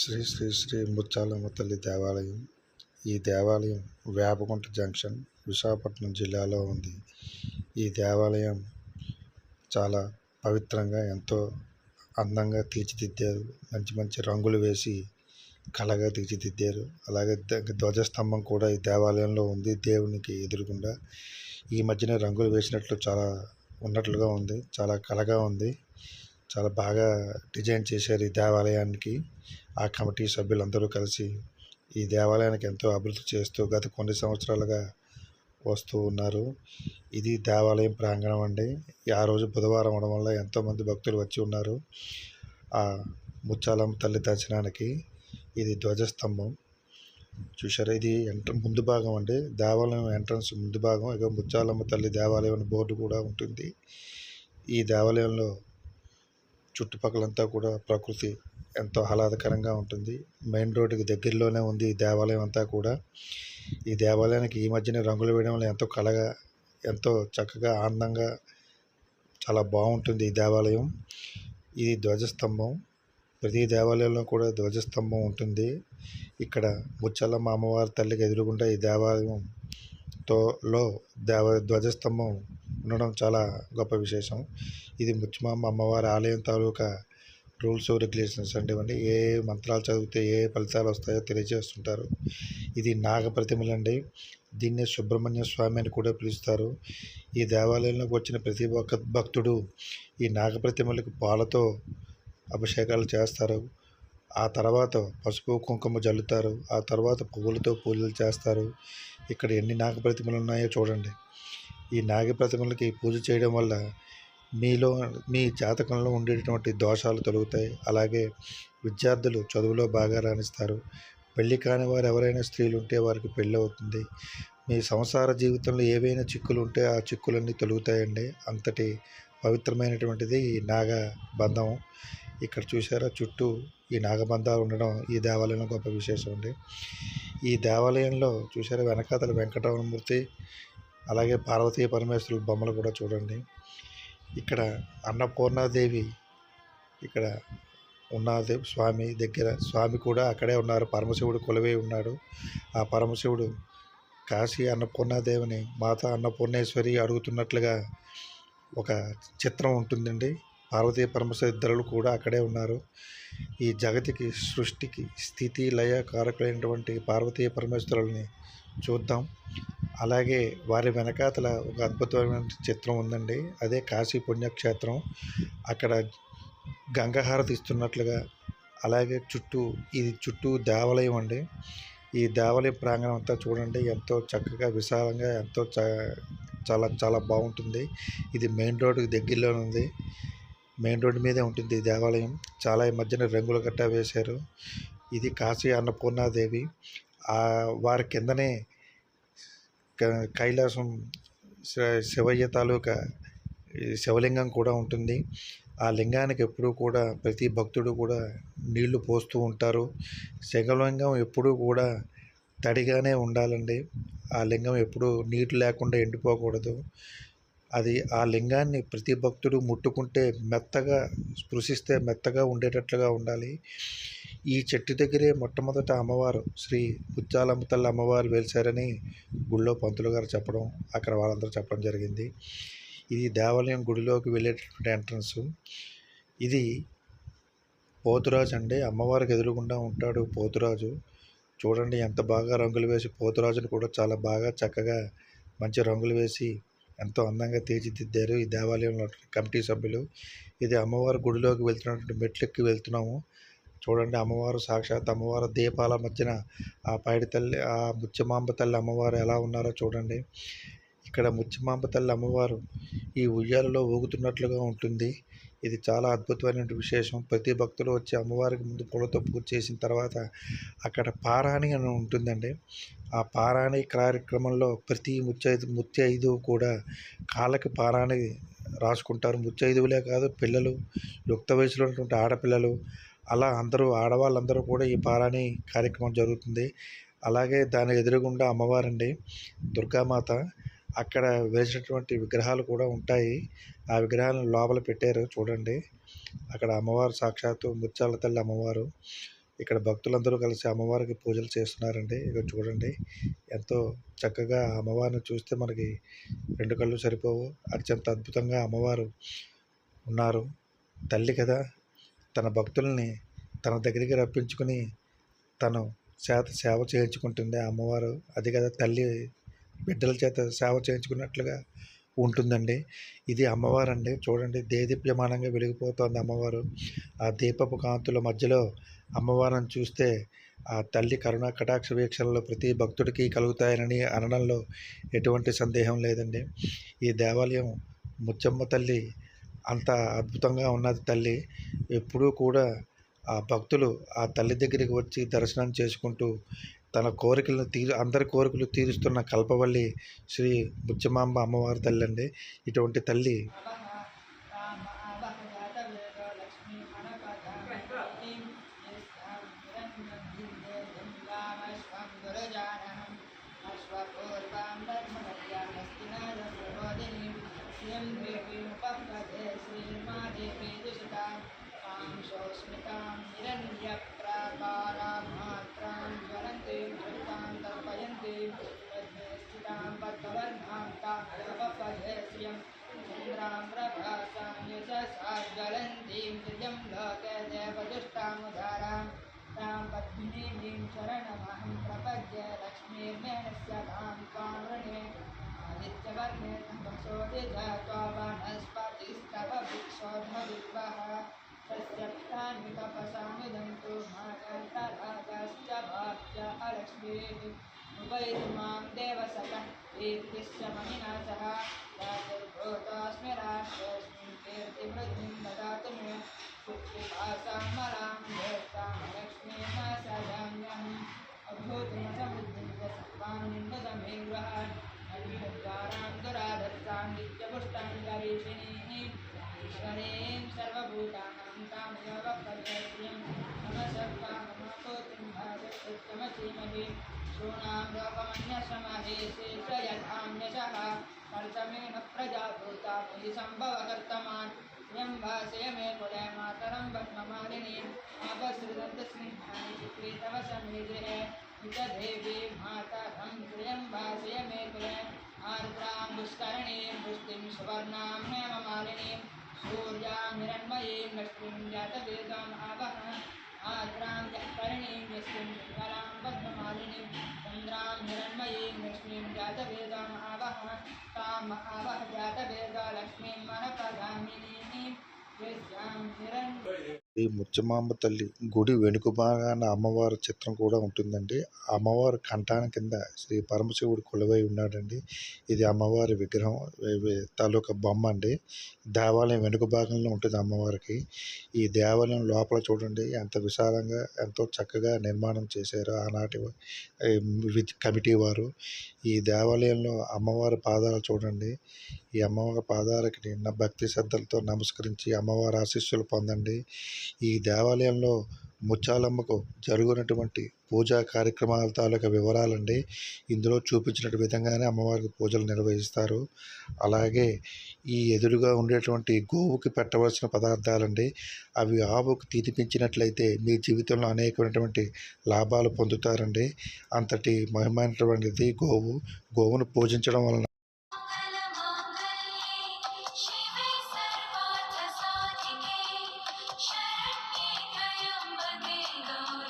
శ్రీ శ్రీ శ్రీ ముచ్చాలమ్మ తల్లి దేవాలయం. ఈ దేవాలయం వేపగుంట జంక్షన్ విశాఖపట్నం జిల్లాలో ఉంది. ఈ దేవాలయం చాలా పవిత్రంగా ఎంతో అందంగా తీర్చిదిద్దారు. మంచి మంచి రంగులు వేసి కళగా తీర్చిదిద్దారు. అలాగే ధ్వజస్తంభం కూడా ఈ దేవాలయంలో ఉంది. దేవునికి ఎదురుగుండా ఈ మధ్యన రంగులు వేసినట్లు చాలా ఉన్నట్లుగా ఉంది. చాలా కళగా ఉంది. చాలా బాగా డిజైన్ చేశారు ఈ దేవాలయానికి. ఆ కమిటీ సభ్యులందరూ కలిసి ఈ దేవాలయానికి ఎంతో అభివృద్ధి చేస్తూ గత కొన్ని సంవత్సరాలుగా వస్తూ ఉన్నారు. ఇది దేవాలయం ప్రాంగణం అండి. ఆ రోజు బుధవారం అవడం వల్ల ఎంతోమంది భక్తులు వచ్చి ఉన్నారు. ఆ ముచ్చాలమ్మ తల్లి దర్శనానికి ఇది ధ్వజస్తంభం. చూసారా ఇది ఎంట్ర ముందు భాగం అండి. దేవాలయం ఎంట్రన్స్ ముందు భాగం. ఇక ముచ్చాలమ్మ తల్లి దేవాలయం అనే బోర్డు కూడా ఉంటుంది. ఈ దేవాలయంలో చుట్టుపక్కలంతా కూడా ప్రకృతి ఎంతో ఆహ్లాదకరంగా ఉంటుంది. మెయిన్ రోడ్డుకి దగ్గరలోనే ఉంది ఈ దేవాలయం అంతా కూడా. ఈ దేవాలయానికి ఈ మధ్యన రంగులు వేయడం వల్ల ఎంతో కళగా ఎంతో చక్కగా ఆనందంగా చాలా బాగుంటుంది ఈ దేవాలయం. ఇది ధ్వజస్తంభం. ప్రతి దేవాలయంలో కూడా ధ్వజస్తంభం ఉంటుంది. ఇక్కడ ముచ్చలమ్మ అమ్మవారి తల్లికి ఎదురుగుండా ఈ దేవాలయంతో లో దేవ ధ్వజస్తంభం ఉండడం చాలా గొప్ప విశేషం. ఇది ముచ్చమామ అమ్మవారి ఆలయం తాలూకా రూల్స్ రెగ్యులేషన్స్ అండి ఏ మంత్రాలు చదివితే ఏ ఫలితాలు వస్తాయో తెలియజేస్తుంటారు. ఇది నాగప్రతిమలండి దీన్ని సుబ్రహ్మణ్య స్వామి అని కూడా పిలుస్తారు. ఈ దేవాలయంలోకి వచ్చిన ప్రతి ఒక్క భక్తుడు ఈ నాగప్రతిమలకు పాలతో అభిషేకాలు చేస్తారు. ఆ తర్వాత పసుపు కుంకుమ జల్లుతారు. ఆ తర్వాత పువ్వులతో పూజలు చేస్తారు. ఇక్కడ ఎన్ని నాగ ప్రతిమలు ఉన్నాయో చూడండి. ఈ నాగ ప్రతిమలకి పూజ చేయడం వల్ల మీలో మీ జాతకంలో ఉండేటటువంటి దోషాలు తొలగుతాయి. అలాగే విద్యార్థులు చదువులో బాగా రాణిస్తారు. పెళ్ళి కాని వారు ఎవరైనా స్త్రీలు ఉంటే వారికి పెళ్ళి అవుతుంది. మీ సంసార జీవితంలో ఏవైనా చిక్కులు ఉంటే ఆ చిక్కులన్నీ తొలుగుతాయండి. అంతటి పవిత్రమైనటువంటిది ఈ నాగ బంధం ఇక్కడ చూసారా చుట్టూ ఈ నాగబంధాలు ఉండడం ఈ దేవాలయంలో గొప్ప విశేషం అండి. ఈ దేవాలయంలో చూసారా వెనకాతల వెంకటరమణమూర్తి అలాగే పార్వతీ పరమేశ్వరుల బొమ్మలు కూడా చూడండి. ఇక్కడ అన్నపూర్ణాదేవి ఇక్కడ ఉన్నది స్వామి దగ్గర. స్వామి కూడా అక్కడే ఉన్నారు. పరమశివుడు కొలువై ఉన్నాడు. ఆ పరమశివుడు కాశీ అన్నపూర్ణాదేవిని మాత అన్నపూర్ణేశ్వరి అడుగుతున్నట్లుగా ఒక చిత్రం ఉంటుందండి. పార్వతీ పరమశివ ఇద్దరు కూడా అక్కడే ఉన్నారు. ఈ జగతికి సృష్టికి స్థితి లయ కారకులైనటువంటి పార్వతీ పరమేశ్వరుల్ని చూద్దాం. అలాగే వారి వెనకాతల ఒక అద్భుతమైన చిత్రం ఉందండి. అదే కాశీ పుణ్యక్షేత్రం. అక్కడ గంగహారతి ఇస్తున్నట్లుగా అలాగే చుట్టూ ఇది చుట్టూ దేవాలయం అండి. ఈ దేవాలయ ప్రాంగణం అంతా చూడండి ఎంతో చక్కగా విశాలంగా ఎంతో చ చాలా చాలా బాగుంటుంది. ఇది మెయిన్ రోడ్డుకి దగ్గరలో ఉంది. మెయిన్ రోడ్డు మీదే ఉంటుంది ఈ దేవాలయం. చాలా ఈ మధ్యన రంగులు గట్టా వేశారు. ఇది కాశీ అన్నపూర్ణాదేవి. వారి కిందనే కైలాసం శివయ్య తాలూకా శివలింగం కూడా ఉంటుంది. ఆ లింగానికి ఎప్పుడూ కూడా ప్రతి భక్తుడు కూడా నీళ్ళు పోస్తూ ఉంటారు. శివలింగం ఎప్పుడూ కూడా తడిగానే ఉండాలండి. ఆ లింగం ఎప్పుడూ నీరు లేకుండా ఎండిపోకూడదు. అది ఆ లింగాన్ని ప్రతి భక్తుడు ముట్టుకుంటే మెత్తగా స్పృశిస్తే మెత్తగా ఉండేటట్లుగా ఉండాలి. ఈ చెట్టు దగ్గరే మొట్టమొదట అమ్మవారు శ్రీ ముత్యాలమ్మ తల్లి అమ్మవారు వెలిశారని గుళ్ళో పంతులు గారు చెప్పడం అక్కడ వాళ్ళందరూ చెప్పడం జరిగింది. ఇది దేవాలయం గుడిలోకి వెళ్ళేటటువంటి ఎంట్రన్స్. ఇది పోతురాజు అండి. అమ్మవారికి ఎదురుగుండా ఉంటాడు పోతురాజు. చూడండి ఎంత బాగా రంగులు వేసి పోతురాజును కూడా చాలా బాగా చక్కగా మంచి రంగులు వేసి ఎంతో అందంగా తీర్చిదిద్దారు ఈ దేవాలయంలో కమిటీ సభ్యులు. ఇది అమ్మవారి గుడిలోకి వెళ్తున్నటువంటి మెట్లెక్కి వెళ్తున్నాము. చూడండి అమ్మవారు సాక్షాత్ అమ్మవారు దీపాల మధ్యన ఆ పైడి తల్లి ఆ ముత్యమాంబ తల్లి అమ్మవారు ఎలా ఉన్నారో చూడండి. ఇక్కడ ముచ్చమాంబ తల్లి అమ్మవారు ఈ ఉయ్యాలలో ఊగుతున్నట్లుగా ఉంటుంది. ఇది చాలా అద్భుతమైన విశేషం. ప్రతి భక్తులు వచ్చి అమ్మవారికి ముందు పూలతో పూజ చేసిన తర్వాత అక్కడ పారాణి అని ఉంటుందండి. ఆ పారాణి కార్యక్రమంలో ప్రతి ముత్తైదు ముత్తైదు కూడా కాళ్ళకి పారాణి రాసుకుంటారు. ముత్తైదువులే కాదు పిల్లలు యుక్త వయసులో ఉన్నటువంటి ఆడపిల్లలు అలా అందరూ ఆడవాళ్ళందరూ కూడా ఈ పారాణి కార్యక్రమం జరుగుతుంది. అలాగే దాని ఎదురుగుండా అమ్మవారండి దుర్గామాత. అక్కడ వేసినటువంటి విగ్రహాలు కూడా ఉంటాయి. ఆ విగ్రహాలను లోపల పెట్టారు చూడండి. అక్కడ అమ్మవారు సాక్షాత్తు ముత్యాల తల్లి అమ్మవారు. ఇక్కడ భక్తులందరూ కలిసి అమ్మవారికి పూజలు చేస్తున్నారండి. ఇక్కడ చూడండి. ఎంతో చక్కగా అమ్మవారిని చూస్తే మనకి రెండు కళ్ళు సరిపోవు. అత్యంత అద్భుతంగా అమ్మవారు ఉన్నారు. తల్లి కదా. తన భక్తుల్ని తన దగ్గరికి రప్పించుకుని తను చేత సేవ చేయించుకుంటుంది ఆ అమ్మవారు. అది కదా తల్లి బిడ్డల చేత సేవ చేయించుకున్నట్లుగా ఉంటుందండి. ఇది అమ్మవారు అండి చూడండి దేదీప్యమానంగా వెలిగిపోతుంది అమ్మవారు. ఆ దీపపు కాంతుల మధ్యలో అమ్మవారిని చూస్తే ఆ తల్లి కరుణా కటాక్ష వీక్షణలు ప్రతి భక్తుడికి కలుగుతాయని అనడంలో ఎటువంటి సందేహం లేదండి. ఈ దేవాలయం ముచ్చమ్మ తల్లి అంత అద్భుతంగా ఉన్నది తల్లి. ఎప్పుడూ కూడా ఆ భక్తులు ఆ తల్లి దగ్గరికి వచ్చి దర్శనం చేసుకుంటూ తన కోరికలను తీరు అందరి కోరికలు తీరుస్తున్న కల్పవల్లి శ్రీ బుచ్చమాంబ అమ్మవారి తల్లి అండి. ఇటువంటి తల్లి sebentar, kemudian dia तपसानिदन्तो भागन्तराजाश्च भाग्या अलक्ष्मीर् उपैर्मां सह। हि शूनाङ्गपमन्यसमहे शेषयथान्यशः कर्तमेन प्रजाभूता मुहिसम्भवकर्तमान् यं भासय मे कुले मातरं ब्रह्ममालिनी आपसृदन्तसिंहानि प्रीतव समीदृहे हितदेवी माता धं श्रियं भासय मे कुले आर्द्रां पुष्करणीं पुष्टिं सुवर्णां हेममालिनीं। सूर्यां हिरण्मयीं लक्ष्मीं जातदीर्घम् आवह। आर्द्रां यः यस्मिन् महावहजातवेगालक्ष्मीं मनपगामिनीं यस्यां निरन् ఈ ముచ్చమాంబ తల్లి గుడి వెనుక భాగాన అమ్మవారి చిత్రం కూడా ఉంటుందండి. అమ్మవారి కంఠాన కింద శ్రీ పరమశివుడు కొలువై ఉన్నాడండి. ఇది అమ్మవారి విగ్రహం తాలూకా బొమ్మ అండి. దేవాలయం వెనుక భాగంలో ఉంటుంది అమ్మవారికి. ఈ దేవాలయం లోపల చూడండి ఎంత విశాలంగా ఎంతో చక్కగా నిర్మాణం చేశారు ఆనాటి కమిటీ వారు. ఈ దేవాలయంలో అమ్మవారి పాదాలు చూడండి. ఈ అమ్మవారి పాదాలకి నిన్న భక్తి శ్రద్ధలతో నమస్కరించి అమ్మవారి ఆశీస్సులు పొందండి. ఈ దేవాలయంలో ముత్యాలమ్మకు జరుగునటువంటి పూజా కార్యక్రమాల తాలూకా వివరాలండి. ఇందులో చూపించిన విధంగానే అమ్మవారికి పూజలు నిర్వహిస్తారు. అలాగే ఈ ఎదురుగా ఉండేటువంటి గోవుకి పెట్టవలసిన పదార్థాలండి. అవి ఆవుకు తినిపించినట్లయితే మీ జీవితంలో అనేకమైనటువంటి లాభాలు పొందుతారండి. అంతటి మహిమైనటువంటిది గోవు. గోవును పూజించడం వలన Thank you.